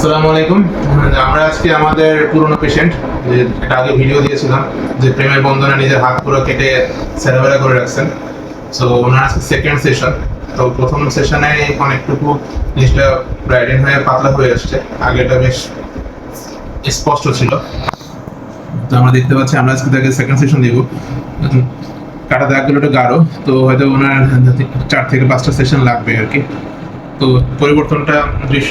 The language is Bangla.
আসসালামু আলাইকুম। আমরা আজকে আমাদের পুরনো পেশেন্ট যে একটা আগে ভিডিও দিয়েছিলাম, যে প্রেমের বন্ধনে নিজের হাত পুরো কেটে সেরাবেরা করে রাখছেন। সো ওনার আজকে সেকেন্ড সেশন তো প্রথম সেশনে অনেকটুকু জিনিসটা ব্রাইডেন হয়ে পাতলা হয়ে আসছে। আগেটা বেশ স্পষ্ট ছিল। তো আমরা দেখতে পাচ্ছি, আমরা আজকে তাকে সেকেন্ড সেশন দিব। কাটা দাগগুলো একটু গাঢ়। তো হয়তো ওনার চার থেকে পাঁচটা সেশন লাগবে আর কি। তো পরিবর্তনটা দৃশ্য